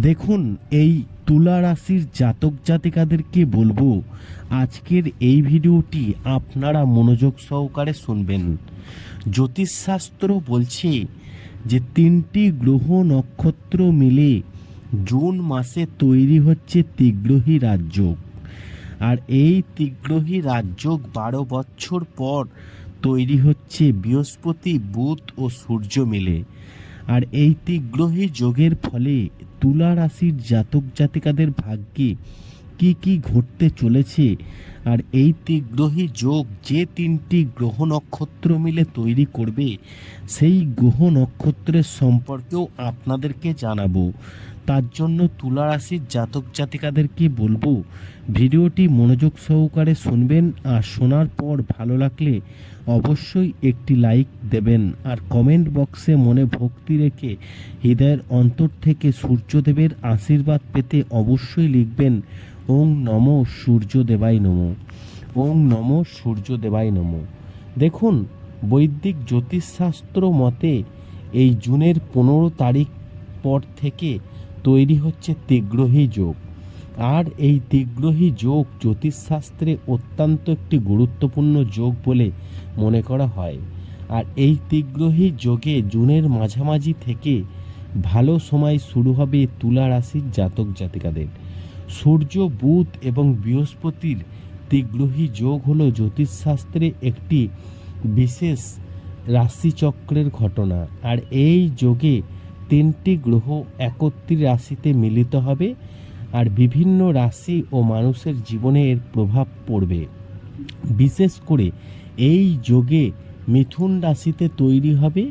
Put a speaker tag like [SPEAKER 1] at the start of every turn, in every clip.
[SPEAKER 1] দেখুন, এই তুলা রাশির জাতক জাতিকাদেরকে বলব, আজকের এই ভিডিওটি আপনারা মনোযোগ সহকারে শুনবেন। জ্যোতিষশাস্ত্র বলছে যে তিনটি গ্রহ নক্ষত্র মিলে জুন মাসে তৈরি হচ্ছে তিগ্রহী রাজযোগ আর এই তিগ্রহী রাজযোগ বারো বছর পর তৈরি হচ্ছে বৃহস্পতি, বুধ ও সূর্য মিলে। আর এই তিগ্রহী যোগের ফলে তুলা রাশির জাতক জাতিকাদের ভাগ্যে কি কি ঘটতে চলেছে? আর এই তিগ্রহী যোগ যে তিনটি গ্রহ নক্ষত্র মিলে তৈরি করবে, সেই গ্রহ নক্ষত্রের সম্পর্কেও আপনাদেরকে জানাব। তার জন্য তুলা রাশির জাতক জাতিকাদেরকে বলব, ভিডিওটি মনোযোগ সহকারে শুনবেন আর শোনার পর ভালো লাগলে অবশ্যই একটি লাইক দেবেন আর কমেন্ট বক্সে মনে ভক্তি রেখে হৃদয়ের অন্তর থেকে সূর্যদেবের আশীর্বাদ পেতে অবশ্যই লিখবেন, ওং নম সূর্য দেবাই নম। ওং নম সূর্য দেবাই নম। দেখুন, বৈদিক জ্যোতিষশাস্ত্র মতে এই জুনের পনেরো তারিখ পর থেকে তৈরি হচ্ছে তিগ্রহী যোগ। আর এই তিগ্রহী যোগ জ্যোতিষশাস্ত্রে অত্যন্ত একটি গুরুত্বপূর্ণ যোগ বলে মনে করা হয়। আর এই তিগ্রহী যোগে জুনের মাঝামাঝি থেকে ভালো সময় শুরু হবে তুলা রাশির জাতক জাতিকাদের। সূর্য, বুধ এবং বৃহস্পতির তিগ্রহী যোগ হলো জ্যোতিষশাস্ত্রে একটি বিশেষ রাশিচক্রের ঘটনা। আর এই যোগে তিনটি গ্রহ একত্রিশ রাশিতে মিলিত হবে আর বিভিন্ন রাশি ও মানুষের জীবনে এর প্রভাব পড়বে। বিশেষ করে এই যোগে মিথুন রাশিতে তৈরি হবে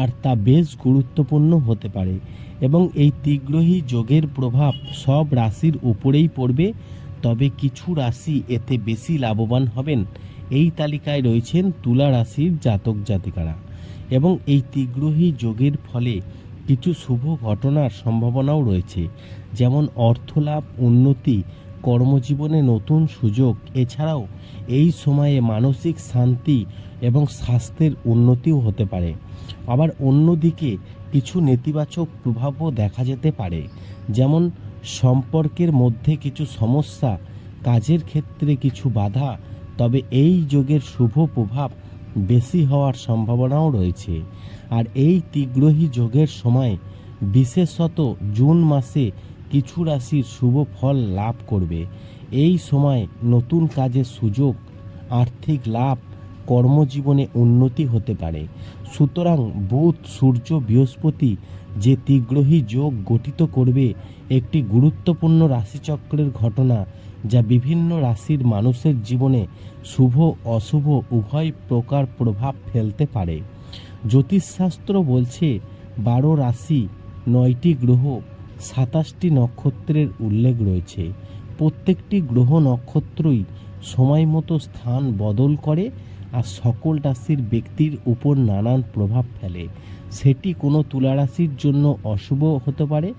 [SPEAKER 1] আর তা বেশ গুরুত্বপূর্ণ হতে পারে। এবং এই তিগ্রহী যোগের প্রভাব সব রাশির উপরেই পড়বে তবে কিছু রাশি এতে বেশি লাভবান হবেন। এই তালিকায় রয়েছেন তুলা রাশির জাতক জাতিকারা এবং এই তিগ্রহী যোগের ফলে কিছু শুভ ঘটনার সম্ভাবনাও রয়েছে। যেমন অর্থলাভ, উন্নতি, কর্মজীবনে নতুন সুযোগ, এছাড়াও এই সময়ে মানসিক শান্তি এবং স্বাস্থ্যের উন্নতিও হতে পারে। আবার অন্যদিকে কিছু নেতিবাচক প্রভাবও দেখা যেতে পারে। যেমন সম্পর্কের মধ্যে কিছু সমস্যা, কাজের ক্ষেত্রে কিছু বাধা, তবে এই যোগের শুভ প্রভাব বেশি হওয়ার সম্ভাবনাও রয়েছে। আর এই তিগ্রহী যোগের সময় বিশেষত জুন মাসে কিছু রাশির শুভ ফল লাভ করবে। এই সময় নতুন কাজের সুযোগ, আর্থিক লাভ কর্মজীবনে উন্নতি হতে পারে। সুতরাং বুধ, সূর্য, বৃহস্পতি যে তিগ্রহী যোগ গঠিত করবে একটি গুরুত্বপূর্ণ রাশিচক্রের ঘটনা যা বিভিন্ন রাশির মানুষের জীবনে শুভ, অশুভ, উভয় প্রকার প্রভাব ফেলতে পারে। জ্যোতিষশাস্ত্র বলছে, বারো রাশি, নয়টি গ্রহ, সাতাশটি নক্ষত্রের উল্লেখ রয়েছে। প্রত্যেকটি গ্রহ নক্ষত্রই সময় মতো স্থান বদল করে আর সকল রাশির ব্যক্তির উপর নানান প্রভাব ফেলে। সেটি কোনো তুলা রাশির জন্য অশুভ হতে পারে,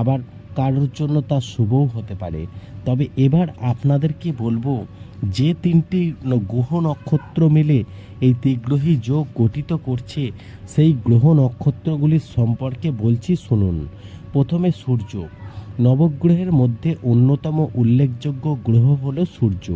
[SPEAKER 1] আবার কারোর জন্য তা শুভও হতে পারে। তবে এবার আপনাদেরকে বলব, যে তিনটি গ্রহ নক্ষত্র মিলে এই তিগ্রহী যোগ গঠিত করছে, সেই গ্রহ নক্ষত্রগুলির সম্পর্কে বলছি শুনুন। প্রথমে সূর্য নবগ্রহের মধ্যে অন্যতম উল্লেখযোগ্য গ্রহ হল সূর্য।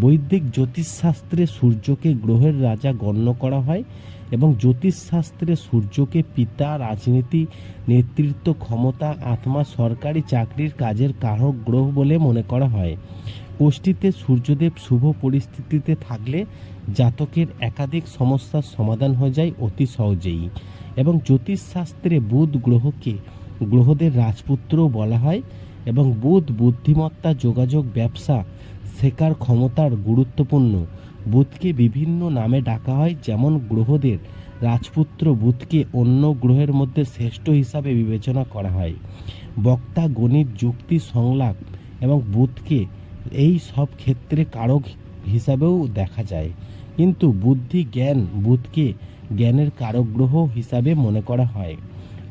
[SPEAKER 1] বৈদিক জ্যোতিষশাস্ত্রে সূর্যকে গ্রহের রাজা গণ্য করা হয় এবং জ্যোতিষশাস্ত্রে সূর্যকে পিতা, রাজনীতি, নেতৃত্ব, ক্ষমতা, আত্মা, সরকারি চাকরির কাজের কারক গ্রহ বলে মনে করা হয়। কোষ্ঠীতে সূর্যদেব শুভ পরিস্থিতিতে থাকলে জাতকের একাধিক সমস্যার সমাধান হয়ে যায় অতি সহজেই। এবং জ্যোতিষশাস্ত্রে বুধ গ্রহকে গ্রহদের রাজপুত্রও বলা হয় এবং বুধ, বুদ্ধিমত্তা, যোগাযোগ, ব্যবসা শেখার ক্ষমতার গুরুত্বপূর্ণ। বুধকে বিভিন্ন নামে ডাকা হয়, যেমন গ্রহদের রাজপুত্র বুধকে অন্য গ্রহের মধ্যে শ্রেষ্ঠ হিসাবে বিবেচনা করা হয়। বক্তা, গণিত, যুক্তি, সংলাপ এবং বুধকে এই সব ক্ষেত্রে কারক হিসাবেও দেখা যায়। কিন্তু বুদ্ধি, জ্ঞান বুধকে জ্ঞানের কারক গ্রহ হিসাবে মনে করা হয়।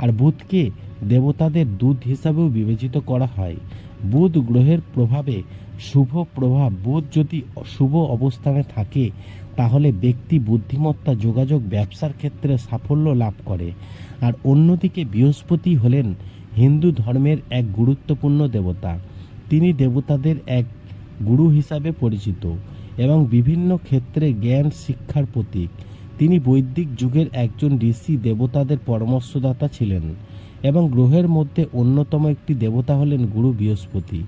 [SPEAKER 1] আর বুধকে দেবতাদের দুধ হিসাবেও বিবেচিত করা হয়। বুধ গ্রহের প্রভাবে শুভ প্রভাব, বুধ যদি শুভ অবস্থানে থাকে, তাহলে ব্যক্তি বুদ্ধিমত্তা, যোগাযোগ, ব্যবসার ক্ষেত্রে সাফল্য লাভ করে। আর অন্যদিকে বৃহস্পতি হলেন হিন্দু ধর্মের এক গুরুত্বপূর্ণ দেবতা। তিনি দেবতাদের এক গুরু হিসাবে পরিচিত এবং বিভিন্ন ক্ষেত্রে জ্ঞান, শিক্ষার প্রতীক। তিনি বৈদিক যুগের একজন ঋষি দেবতাদের পরামর্শদাতা ছিলেন এবং গ্রহের মধ্যে অন্যতম একটি দেবতা হলেন গুরু বৃহস্পতি।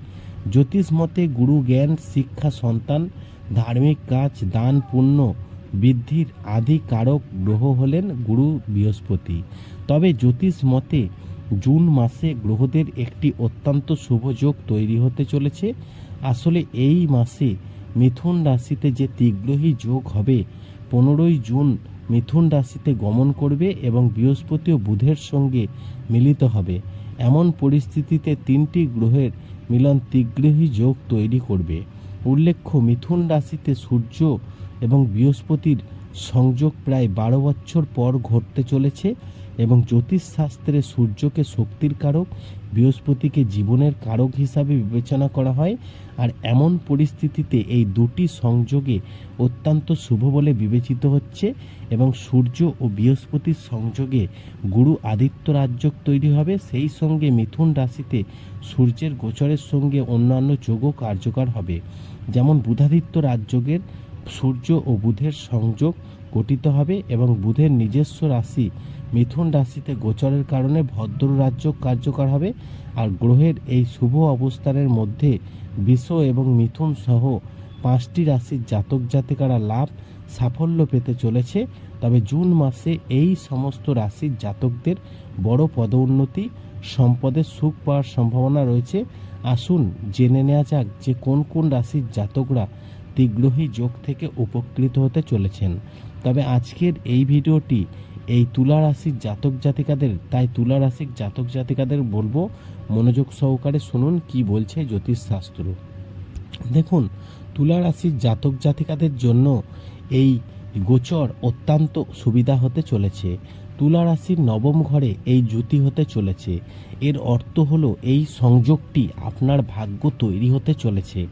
[SPEAKER 1] জ্যোতিষ মতে গুরু জ্ঞান, শিক্ষা, সন্তান, ধার্মিক কাজ, দান, পুণ্য, বৃদ্ধির আদি কারক গ্রহ হলেন গুরু বৃহস্পতি। তবে জ্যোতিষ মতে জুন মাসে গ্রহদের একটি অত্যন্ত শুভ যোগ তৈরি হতে চলেছে। আসলে এই মাসে মিথুন রাশিতে যে তিগ্রহী যোগ হবে পনেরোই জুন মিথুন রাশিতে গমন করবে এবং বৃহস্পতি ও বুধের সঙ্গে মিলিত হবে। এমন পরিস্থিতিতে তিনটি গ্রহের মিলন তিগ্রহী যোগ তৈরি করবে। উল্লেখ্য, মিথুন রাশিতে সূর্য এবং বৃহস্পতির সংযোগ প্রায় বারো বছর পর ঘটতে চলেছে। এবং জ্যোতিষশাস্ত্রে সূর্যকে শক্তির কারক, বৃহস্পতিকে জীবনের কারক হিসাবে বিবেচনা করা হয়। আর এমন পরিস্থিতিতে এই দুটি সংযোগে অত্যন্ত শুভ বলে বিবেচিত হচ্ছে এবং সূর্য ও বৃহস্পতির সংযোগে গুরু আদিত্য রাজ্য তৈরি হবে। সেই সঙ্গে মিথুন রাশিতে সূর্যের গোচরের সঙ্গে অন্যান্য যোগও কার্যকর হবে। যেমন বুধাদিত্য রাজযোগের সূর্য ও বুধের সংযোগ গঠিত হবে এবং বুধের নিজস্ব রাশি মিথুন রাশিতে গোচরের কারণে ভদ্র রাজ্য কার্যকর হবে আর গ্রহের এই শুভ অবস্থানের মধ্যে বিষ এবং মিথুন সহ পাঁচটি রাশির জাতক জাতিকারা লাভ সাফল্য পেতে চলেছে। তবে জুন মাসে এই সমস্ত রাশির জাতকদের বড় পদোন্নতি সম্পদের সুখ পাওয়ার সম্ভাবনা রয়েছে। আসুন জেনে নেওয়া যাক যে কোন কোন রাশির জাতকরা তিগ্রহী যোগ থেকে উপকৃত হতে চলেছেন। তবে আজকের এই ভিডিওটি এই রাশির জাতক জাতিকাদের, তাই রাশির জাতক জাতিকাদের বলব, মনোযোগ সহকারে শুনুন কি বলছে জ্যোতিষশাস্ত্র। দেখুন রাশির জাতক জাতিকাদের জন্য এই গোচর অত্যন্ত সুবিধা হতে চলেছে। তুলা রাশির নবম ঘরে এই জ্যোতি হতে চলেছে। এর অর্থ হলো এই সংযোগটি আপনার ভাগ্য তৈরি হতে চলেছে।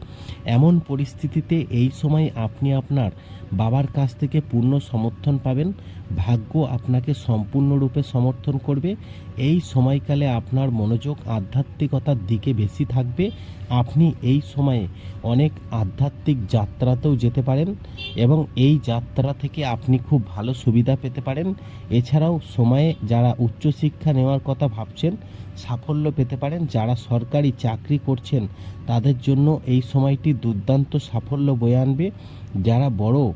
[SPEAKER 1] এমন পরিস্থিতিতে এই সময় আপনি আপনার বাবার কাছ থেকে পূর্ণ সমর্থন পাবেন ভাগ্য আপনাকে সম্পূর্ণরূপে সমর্থন করবে। এই সময়কালে আপনার মনোযোগ আধ্যাত্মিকতার দিকে বেশি থাকবে। আপনি এই সময়ে অনেক আধ্যাত্মিক যাত্রাতেও যেতে পারেন এবং এই যাত্রা থেকে আপনি খুব ভালো সুবিধা পেতে পারেন। এছাড়াও সময়ে যারা উচ্চশিক্ষা নেওয়ার কথা ভাবছেন, সাফল্য পেতে পারেন। যারা সরকারি চাকরি করছেন, তাদের জন্য এই সময়টি দুর্দান্ত সাফল্য বয়ে আনবে। যারা বড়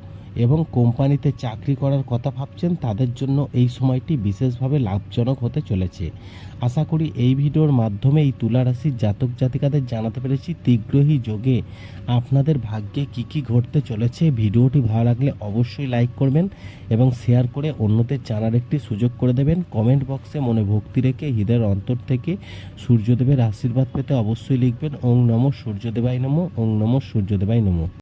[SPEAKER 1] এবং কোম্পানিতে চাকরি করার কথা ভাবছেন, তাদের জন্য এই সময়টি বিশেষভাবে লাভজনক হতে চলেছে। আশা করি এই ভিডিওর মাধ্যমে এই তুলা রাশির জাতক জাতিকাদের জানাতে পেরেছি তিগ্রহী যোগে আপনাদের ভাগ্যে কি কি ঘটতে চলেছে। ভিডিওটি ভালো লাগলে অবশ্যই লাইক করবেন এবং শেয়ার করে অন্যদের জানার একটি সুযোগ করে দেবেন। কমেন্ট বক্সে মনে ভক্তি রেখে হৃদয়ের অন্তর থেকে সূর্যদেবের আশীর্বাদ পেতে অবশ্যই লিখবেন, ওং নম সূর্যদেবাই নম, ওং নম সূর্যদেবাই নম।